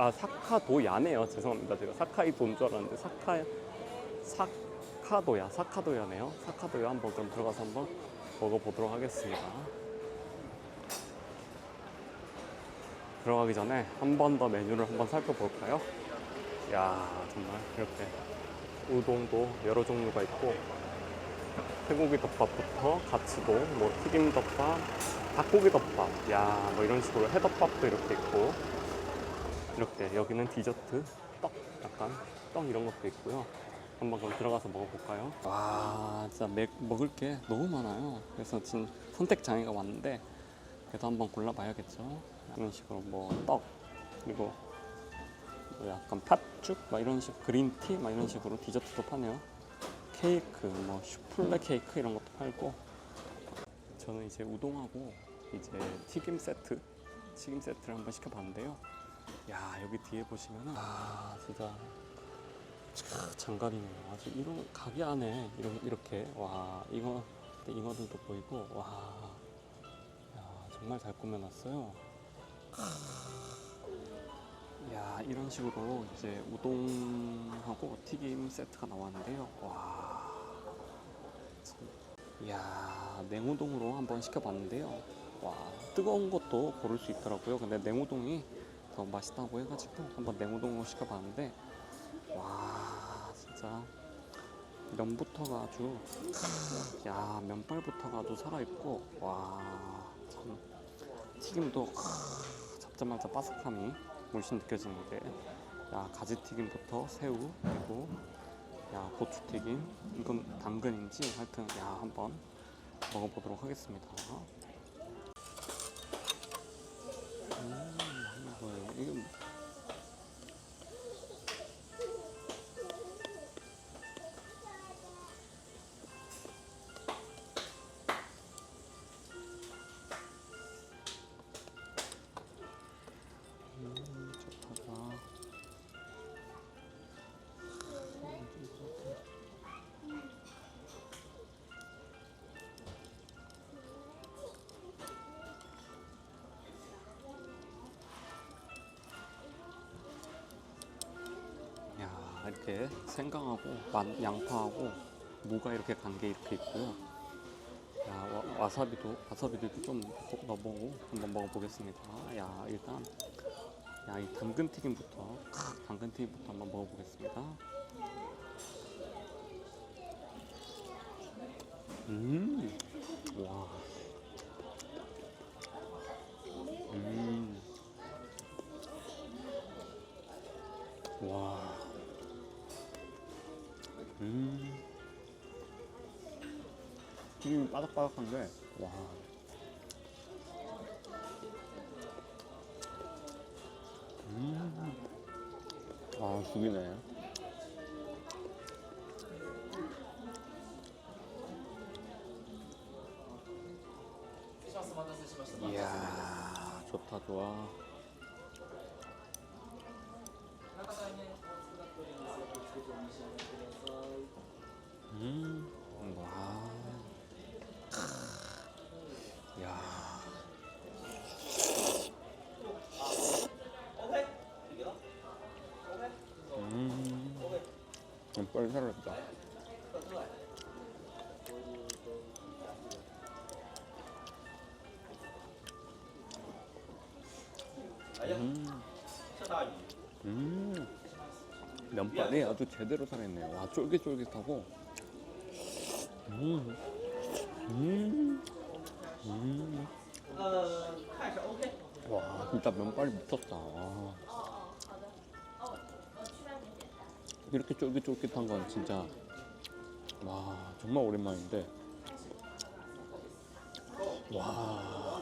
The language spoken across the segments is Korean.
아 사카도야네요. 죄송합니다. 제가 사카이 도인 줄 알았는데 사카 사카도야 사카도야네요. 사카도야 한번 그럼 들어가서 한번 먹어보도록 하겠습니다. 들어가기 전에 한 번 더 메뉴를 한번 살펴볼까요? 야 정말 이렇게 우동도 여러 종류가 있고 태고기 덮밥부터 가츠도 뭐 튀김 덮밥 닭고기 덮밥 야 뭐 이런 식으로 해덮밥도 이렇게 있고 이렇게 여기는 디저트 떡 약간 떡 이런 것도 있고요. 한번 그럼 들어가서 먹어볼까요? 와 진짜 맥, 먹을 게 너무 많아요. 그래서 지금 선택 장애가 왔는데 그래도 한번 골라봐야겠죠? 이런 식으로 뭐 떡 그리고 뭐 약간 팥죽 막 이런 식 그린티 막 이런 식으로 디저트도 파네요. 케이크 뭐 슈플레 케이크 이런 것도 팔고. 저는 이제 우동하고 이제 튀김 세트 튀김 세트를 한번 시켜봤는데요 야 여기 뒤에 보시면은 아 진짜. 참 장관이네요. 아주 이런 가게 안에 이런 이렇게 와 이거 잉어들도 보이고 와. 야, 정말 잘 꾸며놨어요. 야 이런 식으로 이제 우동하고 튀김 세트가 나왔는데요. 와. 참. 이야 냉우동으로 한번 시켜봤는데요. 와 뜨거운 것도 고를 수 있더라고요. 근데 냉우동이 더 맛있다고 해가지고 한번 냉우동으로 시켜봤는데 와 진짜. 면부터가 아주 야 면발부터가 아주 살아있고 와참. 튀김도 잡자마자 바삭함이 물씬 느껴지는데. 야 가지튀김부터 새우 그리고 야 고추튀김 이건 당근인지 하여튼 야 한번 먹어보도록 하겠습니다 이렇게 생강하고 만- 양파하고 무가 이렇게 간 게 이렇게 있고요. 야 와, 사비도 와사비도 이렇게 좀꼭 넣어보고 한번 먹어보겠습니다. 야 일단 야 이 당근 튀김부터 크, 당근 튀김부터 한번 먹어보겠습니다. 음, 와, 음, 와, 음, 튀김이 바삭바삭한데, 와. 음. 아, 죽이네. 이야, 좋다, 좋아. 음, 와. 크. 야. 음. 좀 빨리 살았다. 음. 음. 면발이 아주 제대로 살아있네요. 와, 쫄깃쫄깃하고. 음. 음. 음. 와, 진짜 면발이 미쳤다. 와. 이렇게 쫄깃쫄깃한 건 진짜 와 정말 오랜만인데 와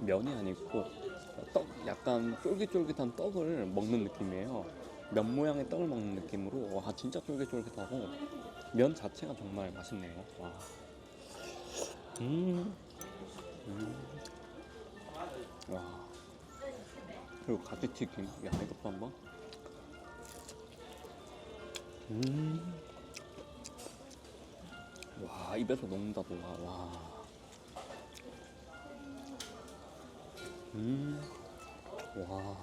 면이 아니고 떡 약간 쫄깃쫄깃한 떡을 먹는 느낌이에요 면 모양의 떡을 먹는 느낌으로 와 진짜 쫄깃쫄깃하고 면 자체가 정말 맛있네요. 와. 음. 음. 와. 그리고 가지튀김 야 이것도 한번. 음. 와 입에서 녹는다 녹아 와. 음, 와,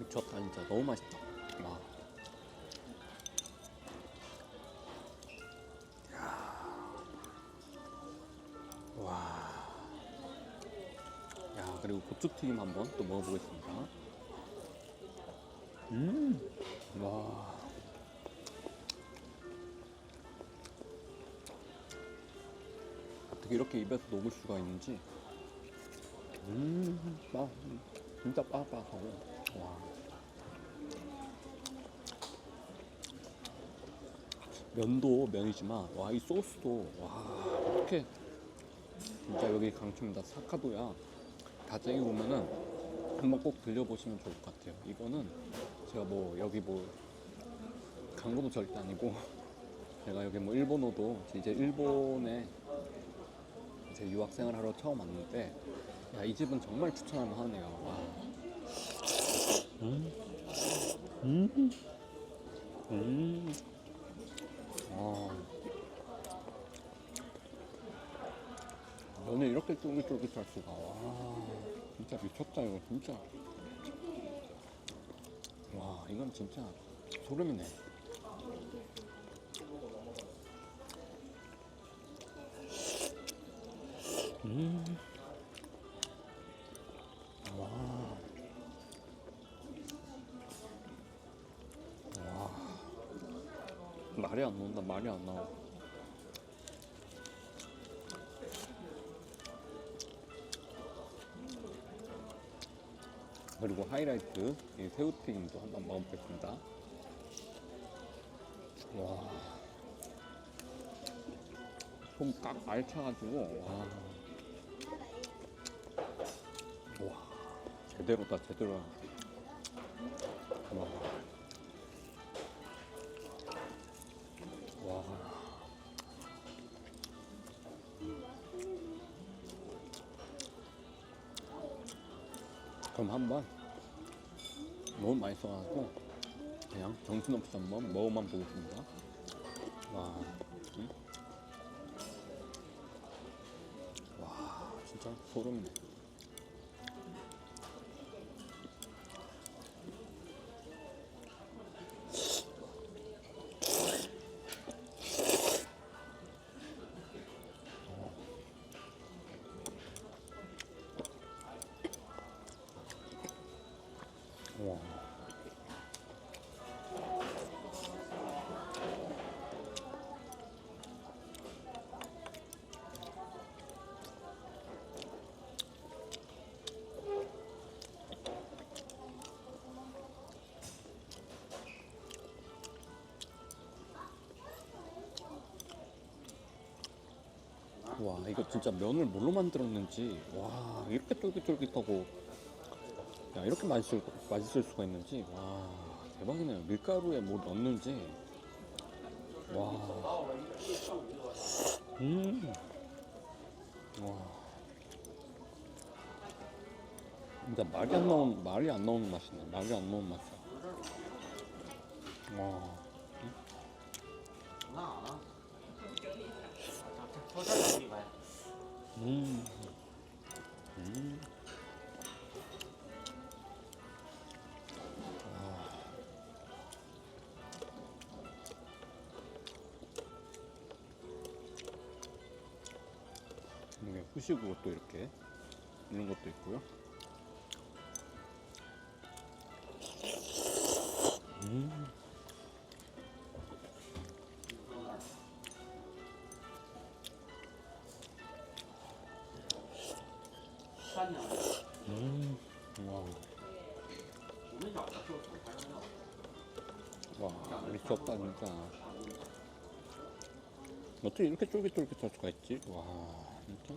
미쳤다 진짜. 너무 맛있다. 와, 야, 와, 야 그리고 고추튀김 한번 또 먹어보겠습니다. 음, 와. 어떻게 이렇게 입에서 녹을 수가 있는지. 음, 빠, 진짜 빠박하고. 와 면도 면이지만 와 이 소스도 와 어떻게 진짜 여기 강추입니다. 사카도야. 다쟁이 보면은 한번 꼭 들려보시면 좋을 것 같아요. 이거는 제가 뭐 여기 뭐 광고도 절대 아니고 제가 여기 뭐 일본어도 이제 일본에 이제 유학생을 하러 처음 왔는데 야, 이 집은 정말 추천할 만하네요. 와. 음. 음. 음. 아. 면이 이렇게 쫄깃쫄깃할 수가. 와. 진짜 미쳤다 이거 진짜. 와 이건 진짜 소름이네. 음. 말이 안 나온다, 말이 안 나와. 그리고 하이라이트, 이 새우튀김도 한번 먹어보겠습니다. 와. 손깍 알차가지고, 와. 와 제대로다 제대로 와. 와. 한번. 너무 맛있어가지고 그냥 정신없이 한번 먹어만 보겠습니다. 와 음? 와 진짜 소름이네 와. 이거 진짜 면을 뭘로 만들었는지. 와 이렇게 쫄깃쫄깃하고. 야 이렇게 맛있을 맛있을 수가 있는지. 와 대박이네요. 밀가루에 뭐 넣는지. 와 음 와. 진짜 말이 안 나온 말이 안 나오는 맛이네. 말이 안 나오는 맛이야. 와 음. 음. 이게 후식으로 또 이렇게 이런 것도 있고요. 음. 음. 와. 와, 미쳤다 진짜. 어떻게 이렇게 쫄깃쫄깃할 수가 있지? 와, 진짜.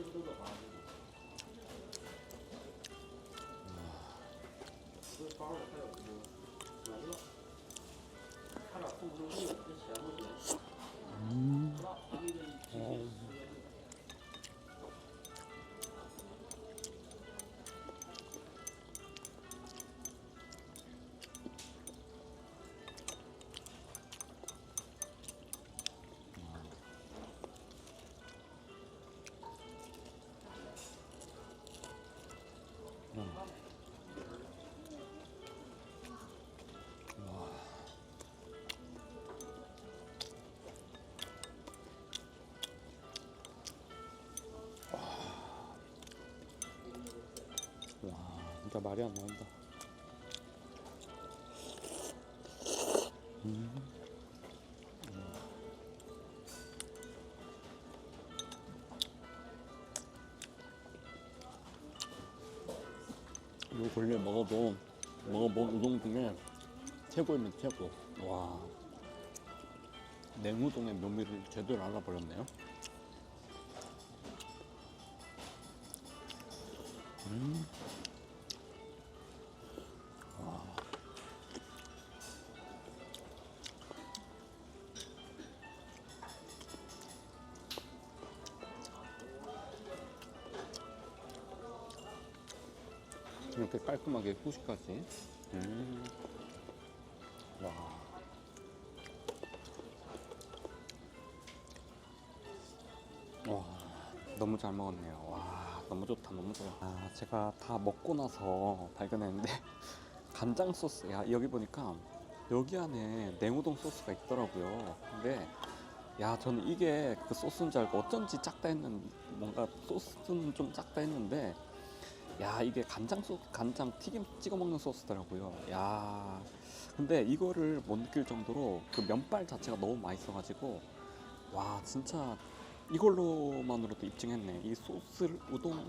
음. 와. 와, 진짜 말이 안 나온다. 요 근래 먹어도 먹어본 우동 중에 최고이면 최고. 와. 냉우동의 묘미를 제대로 알아버렸네요. 음. 이렇게 깔끔하게 후식까지. 음. 와. 와. 너무 잘 먹었네요. 와, 너무 좋다, 너무 좋아. 아, 제가 다 먹고 나서 발견했는데 간장 소스. 야, 여기 보니까 여기 안에 냉우동 소스가 있더라고요. 근데 야, 저는 이게 그 소스인 줄 알고 어쩐지 작다 했는 뭔가 소스는 좀 작다 했는데 야 이게 간장 소 간장 튀김 찍어 먹는 소스더라고요. 야 근데 이거를 못 느낄 정도로 그 면발 자체가 너무 맛있어가지고 와 진짜 이걸로만으로도 입증했네. 이 소스를 우동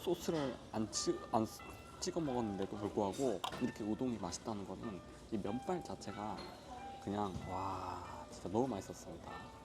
소스를 안, 찌, 안 쓰- 찍어 먹었는데도 불구하고 이렇게 우동이 맛있다는 거는 이 면발 자체가 그냥 와 진짜 너무 맛있었습니다.